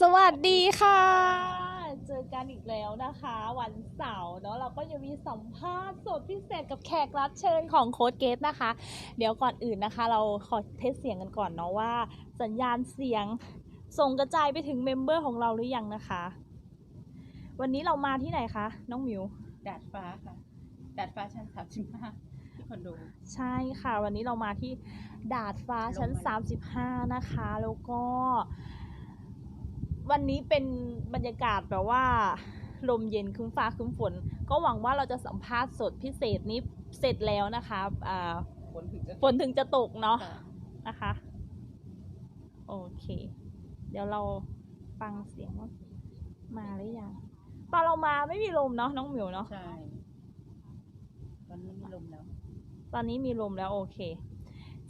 สวัสดีค่ะ เจอกันอีกแล้วนะคะ วันเสาร์เนาะเราก็จะมีสัมภาษณ์สดพิเศษกับแขกรับเชิญของโค้ดเกตนะคะ เดี๋ยวก่อนอื่นนะคะ เราขอเทสเสียงกันก่อนเนาะว่า สัญญาณเสียงส่งกระจายไปถึงเมมเบอร์ของเราหรือยังนะคะ วันนี้เรามาที่ไหนคะ น้องหมิวดาดฟ้าค่ะดาดฟ้าชั้นสามสิบห้าที่คอนโดใช่ค่ะ วันนี้เรามาที่ดาดฟ้าชั้นลงมา35 นะคะ แล้วก็ วันนี้เป็นบรรยากาศแบบว่าลมเย็นครึ้มฟ้าครึ้มฝน ก็หวังว่าเราจะสัมภาษณ์สดพิเศษนี้เสร็จแล้วนะคะอ่าฝนถึงจะฝนถึงจะตกเนาะค่ะนะคะ โอเค เดี๋ยวเราฟังเสียงว่ามาหรือยังตอนเรามาไม่มีลมเนาะน้องหมิวเนาะใช่ตอนนี้มีลมแล้ว ตอนนี้มีลมแล้วโอเค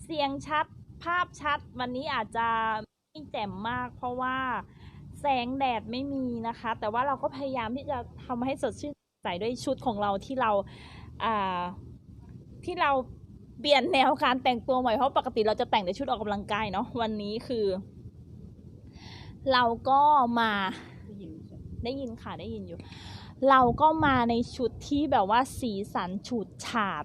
เสียงชัดภาพชัดวันนี้อาจจะไม่แจ่มมากเพราะว่า แสงแดดไม่มีนะคะ แต่ว่าเราก็พยายามที่จะทำให้สดชื่นใสด้วยชุดของเราที่เราที่เราเปลี่ยนแนวการแต่งตัวใหม่เพราะปกติเราจะแต่งในชุดออกกำลังกายเนาะวันนี้คือ เราก็มาได้ยินค่ะได้ยินอยู่ เราก็มาในชุดที่แบบว่าสีสันฉูดฉาด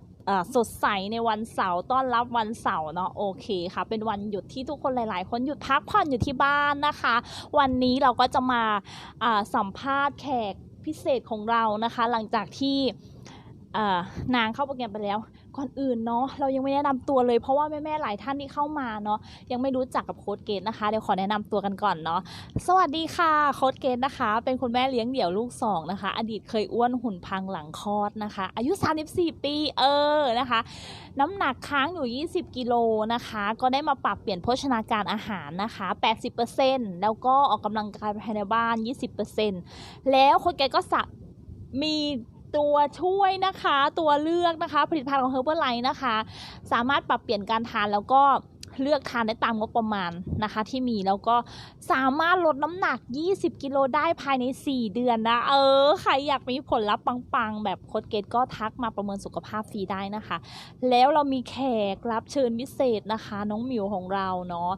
สดใสในวันเสาร์ต้อนรับวันเสาร์เนาะโอเคค่ะ เป็นวันหยุดที่ทุกคนหลายๆ คนหยุดพักผ่อนอยู่ที่บ้านนะคะ วันนี้เราก็จะมาสัมภาษณ์แขกพิเศษของเรานะคะ หลังจากที่นางเข้าโปรแกรมไปแล้ว ก่อนอื่นเนาะเรายังไม่แนะนำตัวเลยเพราะว่าแม่ๆหลายท่านที่เข้ามาเนาะยังไม่รู้จักกับโค้ดเกตนะคะเดี๋ยวขอแนะนำตัวกันก่อนเนาะสวัสดีค่ะโค้ดเกตนะคะ เป็นคุณแม่เลี้ยงเดี่ยวลูกสองนะคะ อดีตเคยอ้วนหุ่นพังหลังคลอดนะคะ อายุ 34 ปีเออนะคะ น้ำหนักค้างอยู่ 20 กิโลนะคะ ก็ได้มาปรับเปลี่ยนโภชนาการอาหารนะคะ 80%แล้วก็ออกกำลังกายภายในบ้าน 20%แล้วโค้ดเกตก็สะมี ตัวช่วยนะคะ ตัวเลือกนะคะ ผลิตภัณฑ์ของ Herbalife นะคะ สามารถปรับเปลี่ยนการทานแล้วก็เลือกทานได้ตามงบประมาณนะคะ ที่มีแล้วก็สามารถลดน้ำหนัก 20 กิโลได้ภายใน 4 เดือนนะ เออ ใครอยากมีผลลัพธ์ปังๆ แบบโค้ดเกตก็ทักมาประเมินสุขภาพฟรีได้นะคะ แล้วเรามีแขกรับเชิญพิเศษนะคะ น้องหมิวของเราเนาะ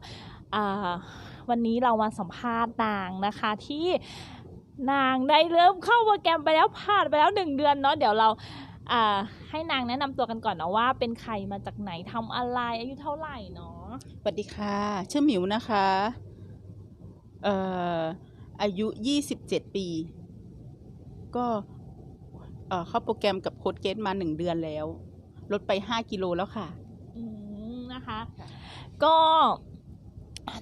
วันนี้เรามาสัมภาษณ์นางนะคะที่ นางได้เริ่มเข้าโปรแกรมไปแล้วผ่านไปแล้วหนึ่งเดือนเนาะเดี๋ยวเราอ่าให้นางแนะนำตัวกันก่อนนะว่า เป็นใครมาจากไหนทำอะไรอายุเท่าไหร่เนาะสวัสดีค่ะ ชื่อหมิวนะคะเอ่ออายุยี่สิบเจ็ดปี ก็เอ่อเข้าโปรแกรมกับโค้ดเกตมาหนึ่งเดือนแล้ว ลดไปห้ากิโลแล้วค่ะอืมนะคะค่ะก็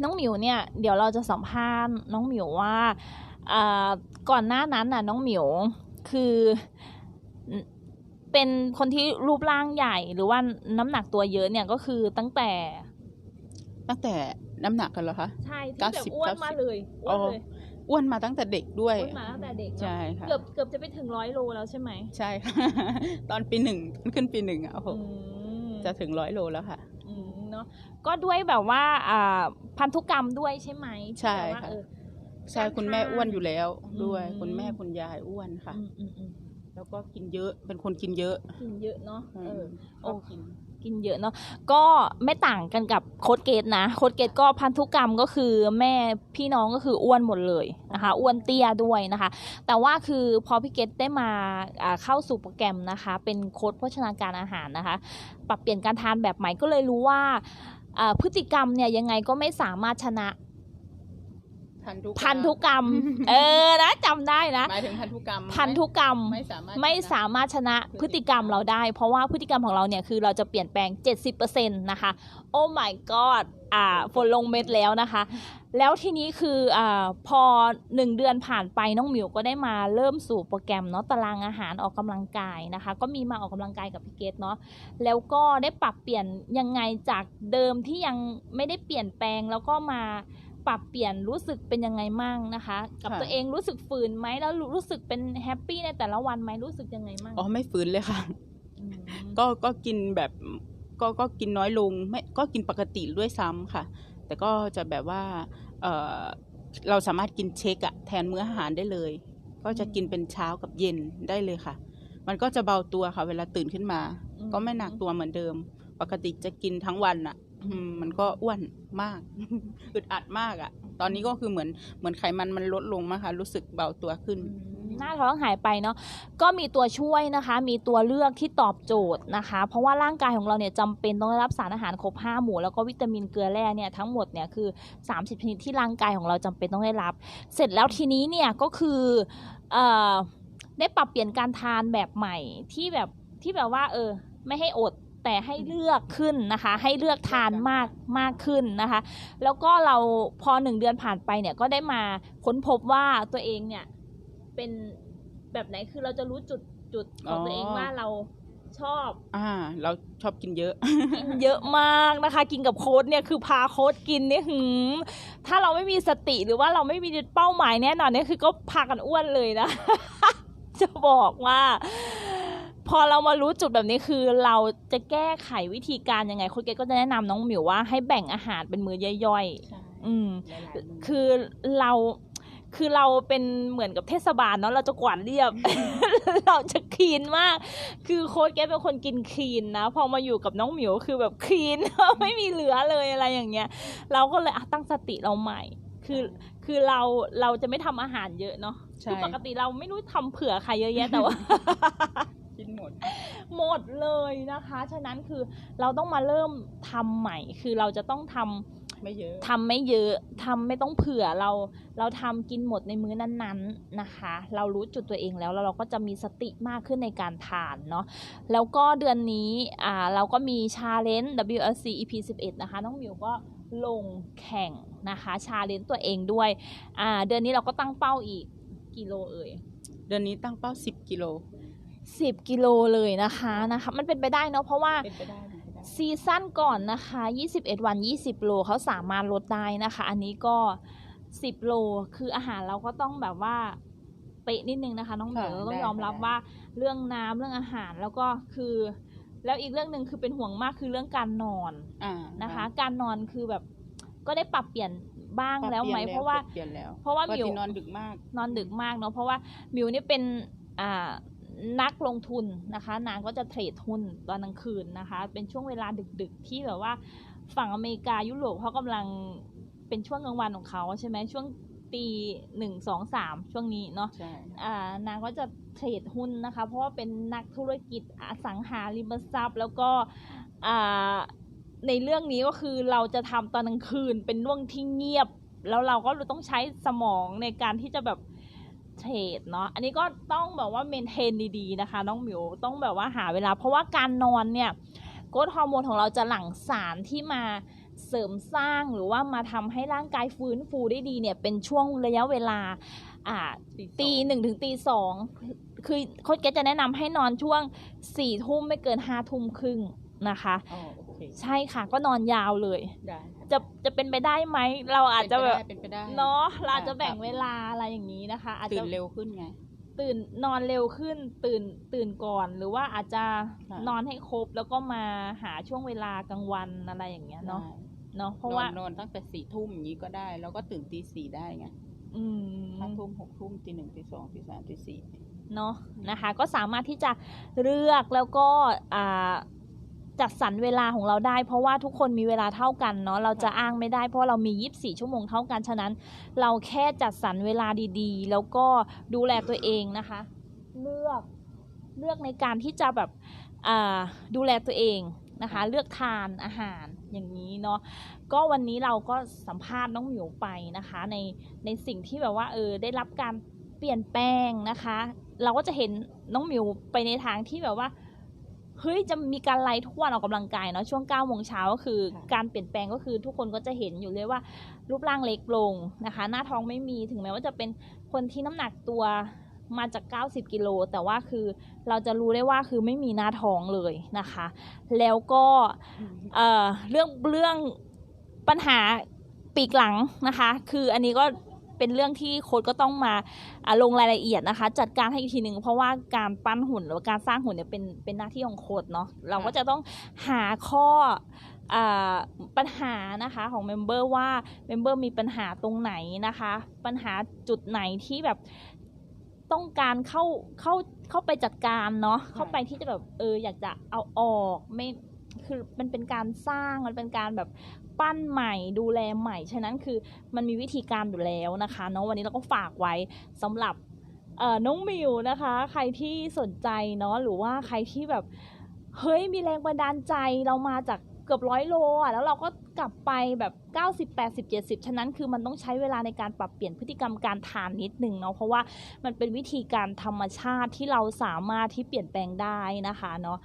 น้องหมิวเนี่ย เดี๋ยวเราจะสัมภาษณ์น้องหมิวว่าอ่า ก่อนหน้านั้นน่ะน้องหมิวคือเป็นคนที่รูปร่างใหญ่หรือว่าน้ำหนักตัวเยอะเนี่ยก็คือตั้งแต่ ตั้งแต่น้ำหนักกันเหรอคะ ใช่ที่แบบ90อ้วนมาเลยอ้วนเลยอ้วนมาตั้งแต่เด็กด้วย อ้วนมาตั้งแต่เด็กเนอะใช่ค่ะ เกือบเกือบจะไปถึงร้อยโลแล้วใช่ไหมใช่ค่ะ ตอนปีหนึ่งขึ้นปีหนึ่งอะโอ้โหอืมจะถึงร้อยโลแล้วค่ะ อืมเนาะก็ด้วยแบบว่าอ่าพันธุกรรมด้วยใช่ไหมใช่ที่แบบว่าค่ะ เออ ใช่คุณแม่อ้วนอยู่แล้วด้วยอืมคุณแม่คุณยายอ้วนค่ะ อืมอืมอืมแล้วก็กินเยอะเป็นคนกินเยอะกินเยอะเนาะเออ โอ้กิน กินเยอะเนาะก็ไม่ต่างกันกับโค้ดเกตนะโค้ดเกตก็พันธุกรรมก็คือแม่พี่น้องก็คืออ้วนหมดเลยนะคะอ้วนเตี้ยด้วยนะคะ แต่ว่าคือพอพี่เกตได้มาอ่าเข้าสู่โปรแกรมนะคะ เป็นโค้ดโภชนาการอาหารนะคะ ปรับเปลี่ยนการทานแบบใหม่ก็เลยรู้ว่าอ่าพฤติกรรมเนี่ยยังไงก็ไม่สามารถชนะ พันธุพันธุกรรม เออนะจำได้นะ หมายถึงพันธุกรรมพันธุกรรมไม่สามารถไม่สามารถชนะพฤติกรรมเราได้ เพราะว่าพฤติกรรมของเราเนี่ยคือเราจะเปลี่ยนแปลง 70%นะคะ โอ้ my god อ่าฝนลงเม็ดแล้วนะคะ แล้วทีนี้คืออ่าพอหนึ่งเดือนผ่านไปน้องหมิวก็ได้มาเริ่มสู่โปรแกรมเนาะตารางอาหารออกกำลังกายนะคะ ก็มีมาออกกำลังกายกับพี่เกตเนาะแล้วก็ได้ปรับเปลี่ยนยังไงจากเดิมที่ยังไม่ได้เปลี่ยนแปลงแล้วก็มา ปรับเปลี่ยนรู้สึกเป็นยังไงมั่งนะคะ กับตัวเองรู้สึกฝืนไหมแล้วรู้สึกเป็นแฮปปี้ในแต่ละวันไหมรู้สึกยังไงมั่งอ๋อไม่ฝืนเลยค่ะมก็ก็กินแบบก็ก็กินน้อยลงไม่ก็กินปกติด้วยซ้ำค่ะ แต่ก็จะแบบว่าเออเราสามารถกินเช็คอะแทนมื้ออาหารได้เลย ก็จะกินเป็นเช้ากับเย็นได้เลยค่ะ มันก็จะเบาตัวค่ะ เวลาตื่นขึ้นมา ก็ไม่หนักตัวเหมือนเดิม ปกติจะกินทั้งวันอะอื มันก็อ้วนมากอึดอัดมากอะ่ะ ตอนนี้ก็คือเหมือนเหมือนไขมันมันลดลงมากค่ะรู้สึกเบาตัวขึ้น หน้าท้องหายไปเนาะก็มีตัวช่วยนะคะ มีตัวเลือกที่ตอบโจทย์นะคะ เพราะว่าร่างกายของเราเนี่ยจำเป็นต้องได้รับสารอาหารครบ5หมู่แล้วก็วิตามินเกลือแร่เนี่ยทั้งหมดเนี่ยคือ 30ชนิดที่ร่างกายของเราจำเป็นต้องได้รับ เสร็จแล้วทีนี้เนี่ยก็คือเอ่อได้ปรับเปลี่ยนการทานแบบใหม่ที่แบบที่แบบว่า เออ ไม่ให้อด แต่ให้เลือกขึ้นนะคะ ให้เลือกทานมากมากขึ้นนะคะ แล้วก็เราพอหนึ่งเดือนผ่านไปเนี่ยก็ได้มาค้นพบว่าตัวเองเนี่ยเป็นแบบไหนคือเราจะรู้จุดจุดของตัวเองอ๋อว่าเราชอบ อ่า เราชอบกินเยอะ กินเยอะมากนะคะ กินกับโค้ดเนี่ยคือพาโค้ดกินเนี่ยหืมถ้าเราไม่มีสติหรือว่าเราไม่มีเป้าหมายแน่นอนเนี่ยคือก็พากันอ้วนเลยนะ จะบอกว่า พอเรามารู้จุดแบบนี้คือเราจะแก้ไขวิธีการยังไงโค้ดเกดก็จะแนะนำน้องหมิวว่าให้แบ่งอาหารเป็นมื้อย่อยๆอืมคือเราคือเราเป็นเหมือนกับเทศบาลเนาะเราจะกวาดเรียบ เราจะคลีนมาก คือโค้ดแกเป็นคนกินคลีนนะพอมาอยู่กับน้องหมิวคือแบบคลีนไม่มีเหลือเลยอะไรอย่างเงี้ย เราก็เลยอะตั้งสติเราใหม่ คือคือเราเราจะไม่ทำอาหารเยอะเนาะใช่คือปกติเราไม่รู้ทำเผื่อใครเยอะแยะแต่ว่า กินหมด หมดเลยนะคะ ฉะนั้นคือเราต้องมาเริ่มทำใหม่ คือเราจะต้องทำ ไม่เยอะ ทำไม่เยอะ ทำไม่ต้องเผื่อเรา เราทำกินหมดในมื้อนั้นๆนะคะ เรารู้จุดตัวเองแล้วแล้วเราก็จะมีสติมากขึ้นในการทานเนาะ แล้วก็เดือนนี้อ่าเราก็มีชาเลนจ์ WLC EP 11นะคะ น้องหมิวก็ลงแข่งนะคะชาเลนจ์ตัวเองด้วยอ่าเดือนนี้เราก็ตั้งเป้าอีกกิโลเอ่ย เดือนนี้ตั้งเป้าสิบกิโล 10 กิโลเลยนะคะนะคะ มันเป็นไปได้เนาะเพราะว่าเป็นไปได้เป็นไปได้ ซีซั่นก่อนนะคะ 21 วัน 20 โลเขาสามารถลดได้นะคะ อันนี้ก็ 10 โล คืออาหารเราก็ต้องแบบว่าเป๊ะนิดนึงนะคะ น้องเหมียวค่ะเราต้องได้ยอมรับได้ว่าเรื่องน้ำเรื่องอาหารแล้วก็คือ แล้วอีกเรื่องหนึ่งคือเป็นห่วงมากคือเรื่องการนอนอ่านะคะ การนอนคือแบบก็ได้ปรับเปลี่ยนบ้างปรับแล้วไหมปลี่ยนเพราะว่า เปลี่ยนแล้วเพราะว่าปกมิว ตินอนดึกมาก นอนดึกมากเนาะเพราะว่ามิวนี่เป็นอ่า นักลงทุนนะคะ นางก็จะเทรดหุ้นตอนกลางคืนนะคะ เป็นช่วงเวลาดึกๆ ที่แบบว่าฝั่งอเมริกายุโรปเขากำลังเป็นช่วงกลางวันของเขาใช่ไหมช่วงตีหนึ่งสองสามช่วงนี้เนาะใช่อ่านางก็จะเทรดหุ้นนะคะ เพราะว่าเป็นนักธุรกิจอสังหาริมทรัพย์ แล้วก็อ่าในเรื่องนี้ก็คือเราจะทำตอนกลางคืนเป็นเรื่องที่เงียบ แล้วเราก็ต้องใช้สมองในการที่จะแบบ เทรดเนาะอันนี้ก็ต้องแบบว่าเมนเทนดีๆนะคะ น้องหมิวต้องแบบว่าหาเวลา เพราะว่าการนอนเนี่ยโกรทฮอร์โมนของเราจะหลั่งสารที่มาเสริมสร้างหรือว่ามาทำให้ร่างกายฟื้นฟูได้ดีเนี่ยเป็นช่วงระยะเวลาอ่าตีหนึ่งถึงตีสองคือโค้ชเกตจะแนะนำให้นอนช่วงสี่ทุ่มไม่เกินห้าทุ่มครึ่งนะคะอ๋อโอเคใช่ค่ะก็นอนยาวเลยได้ค่ะ จะจะเป็นไปได้ไหมเราอาจจะแบบเป็นไปได้เนาะเราอาจจะค่ะแบ่งเวลาอะไรอย่างนี้นะคะ อาจตื่จะนเร็วขึ้นไงตื่นนอนเร็วขึ้นตื่นตื่นก่อนหรือว่าอาจจะค่ะนอนให้ครบแล้วก็มาหาช่วงเวลากลางวันอะไรอย่างเงี้ยเนาะได้เนาะเพเพราะราะว่าว่านอนตั้งแต่สี่ทุ่มอย่างนี้ก็ได้ แล้วก็ตื่นตีสี่ได้ไงอืมห้าทุ่มหกทุ่มตีหนึ่งตีสองตีสามตีสี่เนาะนะคะ ก็สามารถที่จะเลือกแล้วก็อ่า จัดสรรเวลาของเราได้ เพราะว่าทุกคนมีเวลาเท่ากันเนาะเราจะอ้างไม่ได้เพราะเรามี 24 ชั่วโมงเท่ากันฉะนั้น เราแค่จัดสรรเวลาดีๆ แล้วก็ดูแลตัวเองนะคะ เลือกเลือกในการที่จะแบบอ่าดูแลตัวเองนะคะ เลือกทานอาหารอย่างนี้เนาะก็วันนี้เราก็สัมภาษณ์น้องหมิวไปนะคะ ในในสิ่งที่แบบว่าเออได้รับการเปลี่ยนแปลงนะคะ เราก็จะเห็นน้องหมิวไปในทางที่แบบว่า เฮ้ยจะมีการไล่ทุกวันออกกำลังกายเนาะช่วง9ก้าโมงเช้าก็คือค่ะการเปลี่ยนแปลงก็คือทุกคนก็จะเห็นอยู่เลยว่า รูปร่างเล็กลงนะคะ หน้าท้องไม่มีถึงแม้ว่าจะเป็นคนที่น้ำหนักตัวมาจาก 90 กิโล แต่ว่าคือเราจะรู้ได้ว่าคือไม่มีหน้าท้องเลยนะคะ แล้วก็เอ่อเรื่องเรื่องปัญหาปีกหลังนะคะ คืออันนี้ก็ เป็นเรื่องที่โค้ดก็ต้องมาลงรายละเอียดนะคะ จัดการให้อีกทีหนึ่งเพราะว่าการปั้นหุ่นหรือการสร้างหุ่นเนี่ยเป็นเป็นหน้าที่ของโค้ดเนาะเราก็จะต้องหาข้อปัญหานะคะของเมมเบอร์ว่าเมมเบอร์มีปัญหาตรงไหนนะคะ ปัญหาจุดไหนที่แบบต้องการเข้าเข้าเข้าไปจัดการเนาะเข้าไปที่จะแบบเอออยากจะเอาออกไม่ คือมันเป็นการสร้างมันเป็นการแบบปั้นใหม่ดูแลใหม่ ฉะนั้นคือมันมีวิธีการอยู่แล้วนะคะเนาะวันนี้เราก็ฝากไว้สำหรับน้องมิวนะคะ ใครที่สนใจเนาะหรือว่าใครที่แบบเฮ้ยมีแรงบันดาลใจเรามาจาก เกือบร้อยโลอะแล้วเราก็กลับไปแบบ 90 80 70 ฉะนั้นคือมันต้องใช้เวลาในการปรับเปลี่ยนพฤติกรรมการทานนิดนึงเนาะเพราะว่ามันเป็นวิธีการธรรมชาติที่เราสามารถที่เปลี่ยนแปลงได้นะคะเนาะ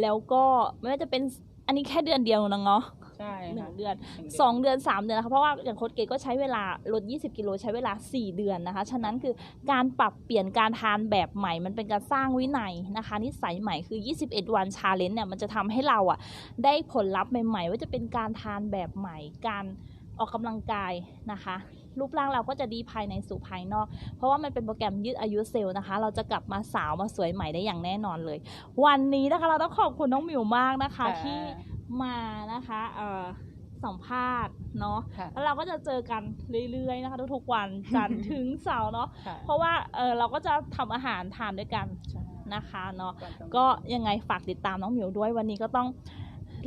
แล้วก็ไม่ว่าจะเป็นอันนี้แค่เดือนเดียวนะเนาะ ใช่หนึ่ค่ะงเดือนสองเดือนสามเดือนนะคะเพราะว่าอย่างโค้ดเกตก็ใช้เวลาลด 20 กิโลใช้เวลา 4 เดือนนะคะฉะนั้นคือการปรับเปลี่ยนการทานแบบใหม่ มันเป็นการสร้างวินัยนะคะนิสัยใหม่คือ 21 วันชาเลนจ์เนี่ยมันจะทำให้เราอะได้ผลลัพธ์ใหม่ๆ ว่าจะเป็นการทานแบบใหม่ การออกกำลังกายนะคะรูปร่างเราก็จะดีภายในสู่ภายนอก เพราะว่ามันเป็นโปรแกรมยืดอายุเซลล์นะคะ เราจะกลับมาสาวมาสวยใหม่ได้อย่างแน่นอนเลย วันนี้นะคะเราต้องขอบคุณน้องหมิวมากนะคะค่ะที่ มานะคะเอ่อสัมภาษณ์เนาะค่ะ แล้วเราก็จะเจอกันเรื่อยๆนะคะทุกๆวัน จันทร์ถึงเสาร์เนาะค่ะเพราะว่าเออเราก็จะทำอาหารทานด้วยกันใช่นะคะเนาะก่อนต้องก็ยังไงฝากติดตามน้องหมิวด้วยวันนี้ก็ต้อง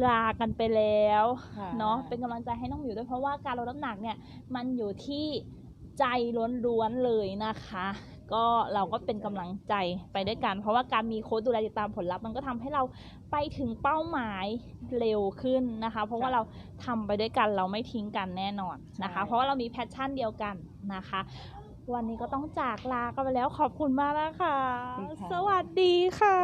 ลากันไปแล้วค่ะเนาะเป็นกำลังใจให้น้องหมิวด้วยเพราะว่าการลดน้ำหนักเนี่ยมันอยู่ที่ใจล้วนๆเลยนะคะ ก็เราก็เป็นกำลังใจไปด้วยกัน เพราะว่าการมีโค้ดดูแลติดตามผลลัพธ์มันก็ทำให้เราไปถึงเป้าหมายเร็วขึ้นนะคะ เพราะว่าเราทำไปด้วยกันเราไม่ทิ้งกันแน่นอนนะคะ เพราะว่าเรามีแพชชั่นเดียวกันนะคะ วันนี้ก็ต้องจากลากันไปแล้วขอบคุณมากนะคะขอบคุณค่ะสวัสดีค่ะ